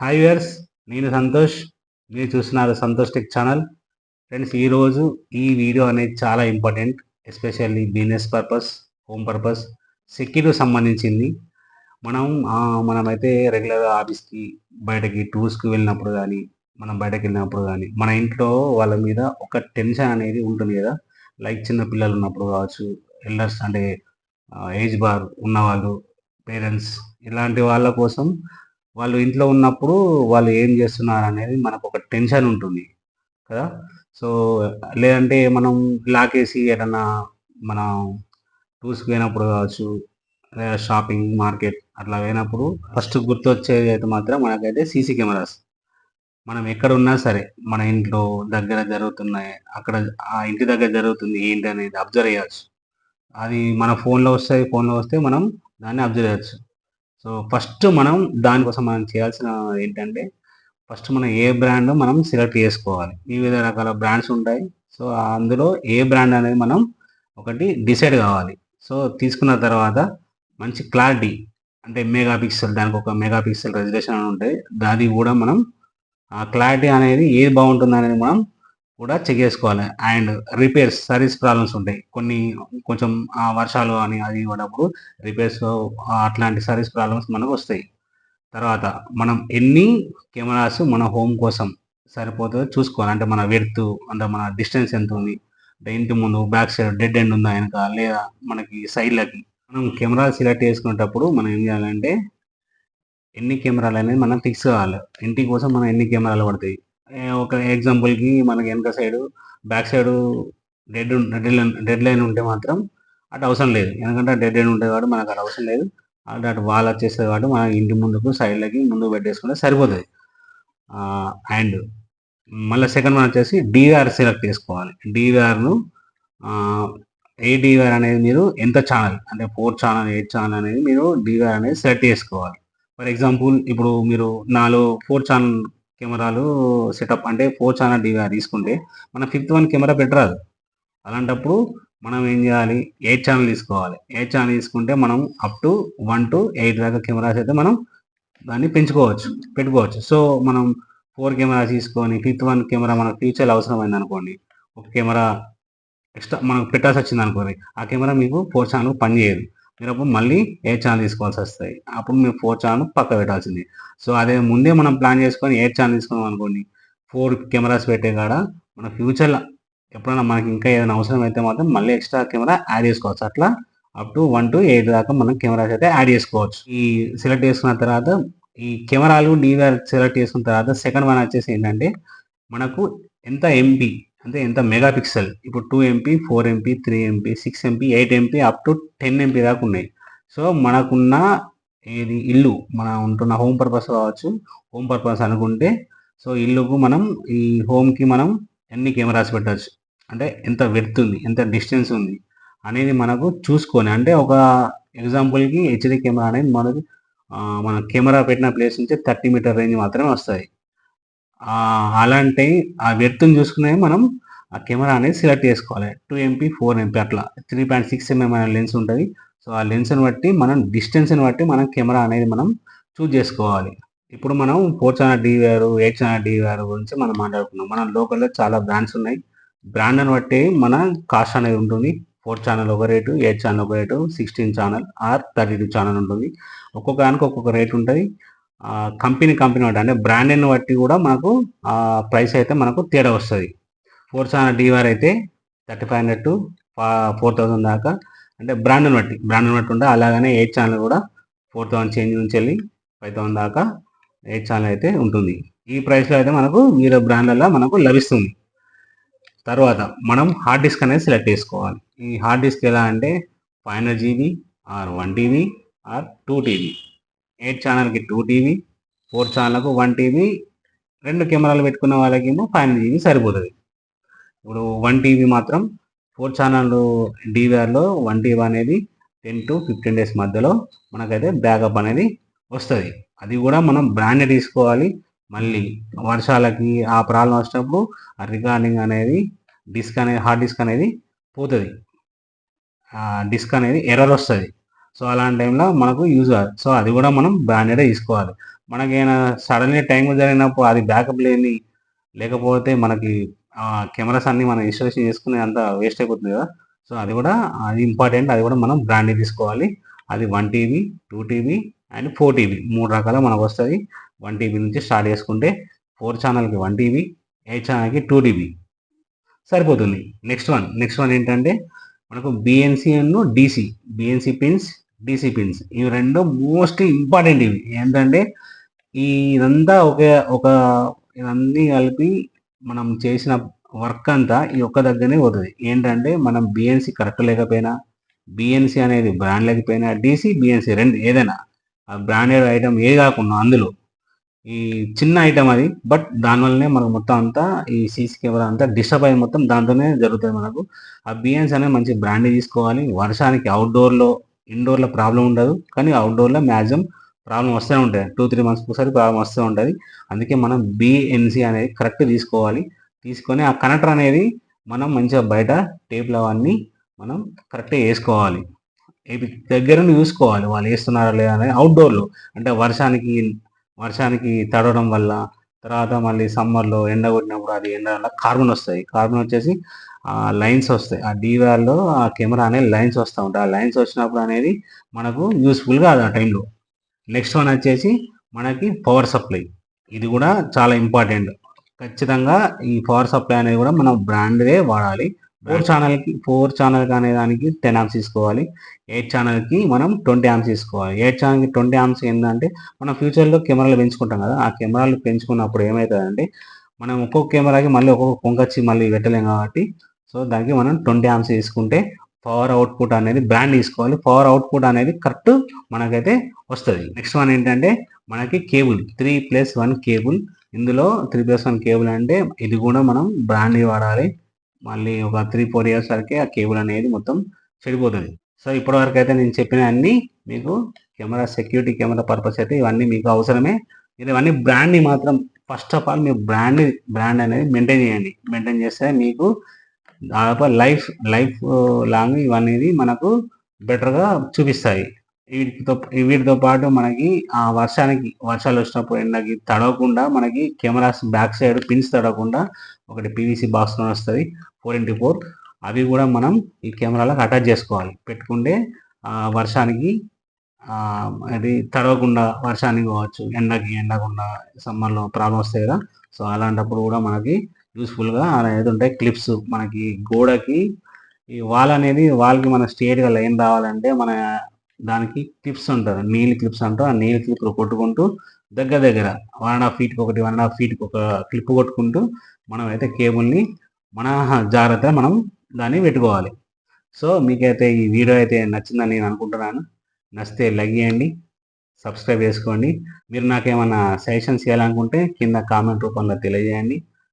Hi viewers నేను సంతోష్. మీరు చూస్తున్నారు సంతోష్ టెక్ ఛానల్. ఫ్రెండ్స్ ఈరోజు ఈ వీడియో అనేది చాలా important especially business purpose home purpose security సంబంధించింది. మనం మనమైతే రెగ్యులర్గా ఆఫీస్కి బయటకి టూర్స్కి వెళ్ళినప్పుడు కానీ మనం బయటకు వెళ్ళినప్పుడు కానీ మన ఇంట్లో వాళ్ళ మీద ఒక టెన్షన్ అనేది ఉంటుంది కదా. లైక్ చిన్న పిల్లలు ఉన్నప్పుడు కావచ్చు ఎల్డర్స్ అంటే ఏజ్ బార్ ఉన్నవాళ్ళు పేరెంట్స్ ఇలాంటి వాళ్ళ కోసం వాళ్ళు ఇంట్లో ఉన్నప్పుడు వాళ్ళు ఏం చేస్తున్నారు అనేది మనకు ఒక టెన్షన్ ఉంటుంది కదా? సో లేదంటే మనం లాకేసి ఏదన్నా మనం టూర్స్ పోయినప్పుడు కావచ్చు లేదా షాపింగ్ మార్కెట్ అట్లా పోయినప్పుడు ఫస్ట్ గుర్తొచ్చేది అయితే మాత్రం మనకైతే సీసీ కెమెరాస్. మనం ఎక్కడ ఉన్నా సరే మన ఇంట్లో దగ్గర జరుగుతున్నాయి అక్కడ ఆ ఇంటి దగ్గర జరుగుతుంది ఏంటి అనేది అబ్జర్వ్ చేయవచ్చు అది మన ఫోన్లో వస్తాయి ఫోన్లో వస్తే మనం దాన్ని అబ్జర్వ్ చేయవచ్చు సో ఫస్ట్ మనం దానికోసం మనం చేయాల్సిన ఏంటంటే ఫస్ట్ మనం ఏ బ్రాండ్ మనం సెలెక్ట్ చేసుకోవాలి. వివిధ రకాల బ్రాండ్స్ ఉంటాయి. సో అందులో ఏ బ్రాండ్ అనేది మనం ఒకటి డిసైడ్ కావాలి. సో తీసుకున్న తర్వాత మంచి క్లారిటీ అంటే మెగా పిక్సెల్ దానికి ఒక మెగా పిక్సెల్ రెజల్యూషన్ అని ఉంటుంది దానికి కూడా మనం ఆ క్లారిటీ అనేది ఏది బాగుంటుంది అనేది మనం కూడా చెక్ చేసుకోవాలి. అండ్ రిపేర్స్ సర్వీస్ ప్రాబ్లమ్స్ ఉంటాయి. కొన్ని కొంచెం ఆ వర్షాలు అని అది ఇవ్వడప్పుడు రిపేర్స్ అట్లాంటి సర్వీస్ ప్రాబ్లమ్స్ మనకు వస్తాయి. తర్వాత మనం ఎన్ని కెమెరాస్ మన హోమ్ కోసం సరిపోతుందో చూసుకోవాలి. అంటే మన వెడ్త్ అంటే మన డిస్టెన్స్ ఎంత ఉంది? అంటే ఇంటి ముందు బ్యాక్ సైడ్ డెడ్ ఎండ్ ఉందా వెనక? లేదా మనకి సైడ్లకి మనం కెమెరా సెలెక్ట్ చేసుకునేటప్పుడు మనం ఏం చేయాలంటే ఎన్ని కెమెరాలు అనేది మనం ఫిక్స్ కావాలి. ఇంటి కోసం మనం ఎన్ని కెమెరాలు పడతాయి? ఒక ఎగ్జాంపుల్కి మనకి వెనక side back side dead dead line dead line ఉంటే మాత్రం అటు అవసరం లేదు. ఎందుకంటే డెడ్ లైన్ ఉంటుంది కాబట్టి మనకు అటు అవసరం లేదు. అటు అటు వాల్ వచ్చేస్తుంది కాబట్టి మన ఇంటి ముందుకు సైడ్లకి ముందుకు పెట్టేసుకుంటే సరిపోతుంది. అండ్ మళ్ళీ సెకండ్ వన్ వచ్చేసి డివిఆర్ సెలెక్ట్ చేసుకోవాలి. డివిఆర్ను ఏ డివిఆర్ అనేది మీరు ఎంత ఛానల్ అంటే ఫోర్ ఛానల్ ఎయిట్ ఛానల్ అనేది మీరు డివిఆర్ అనేది సెలెక్ట్ చేసుకోవాలి. ఫర్ ఎగ్జాంపుల్ ఇప్పుడు మీరు నాలుగు ఫోర్ ఛానల్ కెమెరాలు సెటప్ అంటే ఫోర్ ఛానల్ డివిఆర్ తీసుకుంటే మన ఫిఫ్త్ వన్ కెమెరా పెట్టరాదు అలాంటప్పుడు మనం ఏం చేయాలి? ఎయిట్ ఛానల్ తీసుకోవాలి. ఎయిట్ ఛానల్ తీసుకుంటే మనం up to one two eight దాకా కెమెరాస్ అయితే మనం దాన్ని పెంచుకోవచ్చు పెట్టుకోవచ్చు. సో మనం ఫోర్ కెమెరాస్ తీసుకొని ఫిఫ్త్ వన్ కెమెరా మనకు ఫ్యూచర్ అవసరమైంది అనుకోండి. ఒక కెమెరా ఎక్స్ట్రా మనకు పెట్టాల్సి వచ్చింది అనుకోండి. ఆ కెమెరా మీకు ఫోర్ ఛానల్ పనిచేయదు. మీరు మళ్ళీ ఏ ఛానల్ తీసుకోవాల్సి వస్తాయి? అప్పుడు మీరు ఫోర్ ఛానల్ పక్క పెట్టాల్సింది. సో అదే ముందే మనం ప్లాన్ చేసుకొని ఏ ఛానల్ తీసుకున్నాం అనుకోండి ఫోర్ కెమెరాస్ పెట్టే కాడ మన ఫ్యూచర్లో ఎప్పుడైనా మనకి ఇంకా ఏదైనా అవసరం అయితే మాత్రం మళ్ళీ ఎక్స్ట్రా కెమెరా యాడ్ చేసుకోవచ్చు. అట్లా up to one two eight దాకా మనం కెమెరాస్ అయితే యాడ్ చేసుకోవచ్చు. ఈ సెలెక్ట్ చేసుకున్న తర్వాత ఈ కెమెరాలు డివిఆర్ సెలెక్ట్ చేసుకున్న తర్వాత సెకండ్ వన్ వచ్చేసి ఏంటంటే మనకు ఎంత ఎంపీ అంటే ఎంత మెగా పిక్సెల్ ఇప్పుడు two MP four MP three MP six MP eight MP up to ten MP దాకా ఉన్నాయి. సో మనకున్న ఏది? ఇల్లు. మన ఉంటున్న హోమ్ పర్పస్ కావచ్చు హోమ్ పర్పస్ అనుకుంటే సో ఇల్లుకు మనం ఈ హోమ్కి మనం ఎన్ని కెమెరాస్ పెట్టచ్చు? అంటే ఎంత వెడ్త్ ఉంది? ఎంత డిస్టెన్స్ ఉంది? అనేది మనకు చూసుకొని అంటే ఒక ఎగ్జాంపుల్కి హెచ్డి కెమెరా అనేది మనకు మన కెమెరా పెట్టిన ప్లేస్ నుంచి థర్టీ మీటర్ రేంజ్ మాత్రమే వస్తుంది అలాంటి ఆ వ్యర్థం చూసుకునే మనం ఆ కెమెరా అనేది సెలెక్ట్ చేసుకోవాలి. టూ ఎంపీ ఫోర్ ఎంపీ అట్లా. త్రీ పాయింట్ సిక్స్ ఎంఎం అనే లెన్స్ ఉంటుంది. సో ఆ లెన్స్ని బట్టి మనం డిస్టెన్స్ని బట్టి మనం కెమెరా అనేది మనం చూజ్ చేసుకోవాలి. ఇప్పుడు మనం four channel DVR eight channel DVR గురించి మనం మాట్లాడుకున్నాం. మన లోకల్లో చాలా బ్రాండ్స్ ఉన్నాయి. బ్రాండ్ని బట్టి మన కాస్ట్ అనేది ఉంటుంది. ఫోర్ ఛానల్ ఒక రేటు ఎయిట్ ఛానల్ ఒక rate sixteen channel or thirty two channel ఉంటుంది. ఒక్కొక్క దానికి ఒక్కొక్క రేట్ ఉంటుంది. కంపెనీ కంపెనీ బట్టి అంటే బ్రాండెడ్ని బట్టి కూడా మనకు ఆ ప్రైస్ అయితే మనకు తేడా వస్తుంది. ఫోర్ ఛానల్ డివిఆర్ అయితే thirty five hundred to four thousand దాకా అంటే బ్రాండ్ని బట్టి బ్రాండ్ని బట్టి ఉంటే అలాగనే ఎయిట్ ఛానల్ కూడా ఫోర్ థౌసండ్ చేంజ్ నుంచి వెళ్ళి ఫైవ్ థౌసండ్ దాకా ఎయిట్ ఛానల్ అయితే ఉంటుంది. ఈ ప్రైస్లో అయితే మనకు వీళ్ళ బ్రాండ్లలో మనకు లభిస్తుంది. తర్వాత మనం హార్డ్ డిస్క్ అనేది సెలెక్ట్ చేసుకోవాలి. ఈ హార్డ్ డిస్క్ ఎలా అంటే five hundred GB or one TB or two TB. Eight ఛానల్కి టూ టీవీ ఫోర్ ఛానల్కు వన్ టీవీ రెండు కెమెరాలు పెట్టుకున్న వాళ్ళకి ఏమో ఫైవ్ హండ్రెడ్ జీబీ సరిపోతుంది. ఇప్పుడు వన్ టీవీ మాత్రం ఫోర్ ఛానల్ డీవీఆర్లో వన్ టీవీ అనేది టెన్ టు ఫిఫ్టీన్ డేస్ మధ్యలో మనకైతే బ్యాకప్ అనేది వస్తుంది. అది కూడా మనం బ్రాండ్ తీసుకోవాలి. మళ్ళీ వర్షాలకి ఆ ప్రాబ్లం వచ్చినప్పుడు ఆ రికార్డింగ్ అనేది డిస్క్ అనేది హార్డ్ డిస్క్ అనేది పోతుంది. డిస్క్ అనేది ఎర్రర్ వస్తుంది. సో అలాంటి టైంలో మనకు యూజ్ కాదు. సో అది కూడా మనం బ్రాండెడ్ తీసుకోవాలి. మనకైనా సడన్లీ టైం జరిగినప్పుడు అది బ్యాకప్ లేని లేకపోతే మనకి కెమెరాస్ అన్ని మనం ఇన్స్టాలేషన్ చేసుకునే అంత వేస్ట్ అయిపోతుంది కదా. సో అది కూడా అది ఇంపార్టెంట్. అది కూడా మనం బ్రాండెడ్ తీసుకోవాలి. అది one TB two TB and four TB. మూడు రకాల మనకు వస్తుంది వన్ టీబీ నుంచి స్టార్ట్ చేసుకుంటే ఫోర్ ఛానల్కి వన్ టీబీ ఎయిట్ ఛానల్కి టూ టీబీ. సరిపోతుంది. Next one. నెక్స్ట్ వన్ ఏంటంటే మనకు బిఎన్సీ అను DC BNC pins DC pins ఇవి రెండు మోస్ట్ ఇంపార్టెంట్ ఇవి. ఏంటంటే ఈ ఇదంతా ఒక ఒక ఇవన్నీ కలిపి మనం చేసిన వర్క్ అంతా ఈ ఒక్క దగ్గరనే పోతుంది. ఏంటంటే మనం బిఎన్సి కరెక్ట్ లేకపోయినా బిఎన్సి అనేది బ్రాండ్ లేకపోయినా డీసీ బిఎన్సి రెండు ఏదైనా ఆ బ్రాండెడ్ ఐటమ్ ఏది కాకుండా అందులో. ఈ చిన్న ఐటమ్ అది బట్ దానివల్లనే మనకు మొత్తం అంతా ఈ సీసీ కెమెరా అంతా డిస్టర్బ్ అయ్యి మొత్తం దాంతోనే జరుగుతుంది మనకు. ఆ బిఎన్స్ అనేది మంచి బ్రాండ్ తీసుకోవాలి. వర్షానికి అవుట్డోర్లో ఇండోర్లో ప్రాబ్లం ఉండదు. కానీ అవుట్డోర్లో మ్యాక్సిమం ప్రాబ్లం వస్తూనే ఉంటుంది టూ త్రీ మంత్స్కి ఒకసారి ప్రాబ్లం వస్తూ ఉంటుంది. అందుకే మనం బిఎన్సి అనేది కరెక్ట్ తీసుకోవాలి. తీసుకొని ఆ కనెక్టర్ అనేది మనం మంచిగా బయట టేప్లు అవన్నీ మనం కరెక్ట్గా వేసుకోవాలి. దగ్గర చూసుకోవాలి. వాళ్ళు వేస్తున్నారా లేదా అనేది అవుట్డోర్లో అంటే వర్షానికి వర్షానికి తడవడం వల్ల తర్వాత మళ్ళీ సమ్మర్లో ఎండ కొట్టినప్పుడు అది ఎండ కార్బన్ వస్తాయి. కార్బన్ వచ్చేసి ఆ లైన్స్ వస్తాయి. ఆ డీవాల్లో ఆ కెమెరా అనేది లైన్స్ వస్తూ ఉంటాయి. ఆ లైన్స్ వచ్చినప్పుడు అనేది మనకు యూస్ఫుల్గా అది ఆ టైంలో నెక్స్ట్ వన్ వచ్చేసి మనకి పవర్ సప్లై ఇది కూడా చాలా ఇంపార్టెంట్ ఖచ్చితంగా ఈ పవర్ సప్లై అనేది కూడా మనం బ్రాండ్దే వాడాలి. ఫోర్ ఛానల్కి ఫోర్ ఛానల్కి అనే దానికి టెన్ ఆమ్స్ తీసుకోవాలి. ఎయిట్ ఛానల్కి మనం ట్వంటీ ఆమ్స్ తీసుకోవాలి. ఎయిట్ ఛానల్కి ట్వంటీ ఆమ్స్ ఏంటంటే మనం ఫ్యూచర్లో కెమెరాలు పెంచుకుంటాం కదా ఆ కెమెరాలు పెంచుకున్నప్పుడు ఏమవుతుందంటే మనం ఒక్కొక్క కెమెరాకి మళ్ళీ ఒక్కొక్క పొంగచ్చి మళ్ళీ పెట్టలేం కాబట్టి సో దానికి మనం ట్వంటీ ఆమ్స్ తీసుకుంటే పవర్ అవుట్పుట్ అనేది బ్రాండ్ తీసుకోవాలి. పవర్ అవుట్పుట్ అనేది కరెక్ట్ మనకైతే వస్తుంది. నెక్స్ట్ వన్ ఏంటంటే మనకి cable three plus one cable ఇందులో త్రీ ప్లస్ వన్ కేబుల్ అంటే ఇది కూడా మనం బ్రాండ్ వాడాలి. మళ్ళీ ఒక త్రీ ఫోర్ ఇయర్స్ వరకే ఆ కేబుల్ అనేది మొత్తం చెడిపోతుంది. సో ఇప్పటి వరకు అయితే నేను చెప్పిన అన్ని మీకు కెమెరా సెక్యూరిటీ కెమెరా పర్పస్ అయితే ఇవన్నీ మీకు అవసరమే. మీరు ఇవన్నీ బ్రాండ్ని మాత్రం ఫస్ట్ ఆఫ్ ఆల్ మీ బ్రాండ్ బ్రాండ్ అనేది మెయింటైన్ చేయండి. మెయింటైన్ చేస్తే మీకు దాదాపు లైఫ్ లైఫ్ లాంగ్ ఇవన్నీ మనకు బెటర్గా చూపిస్తాయి. వీటితో వీటితో పాటు మనకి ఆ వర్షానికి వర్షాలు వచ్చినప్పుడు ఎండకి తడవకుండా మనకి కెమెరాస్ బ్యాక్ సైడ్ పిన్స్ తడవకుండా ఒకటి పీవీసీ బాక్స్లో వస్తుంది ఫోర్ ఇంటూ ఫోర్. అవి కూడా మనం ఈ కెమెరాలకు అటాచ్ చేసుకోవాలి. పెట్టుకుంటే వర్షానికి అది తడవకుండా వర్షానికి కావచ్చు ఎండకి ఎండకుండా సమ్మర్లో ప్రాబ్లం వస్తాయి కదా. సో అలాంటప్పుడు కూడా మనకి యూస్ఫుల్గా అనేది ఉంటాయి క్లిప్స్ మనకి గోడకి ఈ వాల్ అనేది వాల్కి మన స్ట్రేట్గా లైన్ రావాలంటే మన దానికి క్లిప్స్ ఉంటారు నీల్ క్లిప్స్ అంటారు. ఆ నీల్ క్లిప్లు కొట్టుకుంటూ దగ్గర దగ్గర వన్ అండ్ హాఫ్ ఫీట్కి ఒకటి వన్ అండ్ హాఫ్ ఫీట్కి ఒక క్లిప్ కొట్టుకుంటూ మనం అయితే కేబుల్ని మన జాగ్రత్త మనం దాన్ని పెట్టుకోవాలి. సో మీకైతే ఈ వీడియో అయితే నచ్చిందని నేను అనుకుంటున్నాను. నచ్చితే లైక్ చేయండి సబ్స్క్రైబ్ చేసుకోండి. మీరు నాకేమైనా సజెషన్స్ చేయాలనుకుంటే కింద కామెంట్ రూపంలో తెలియజేయండి.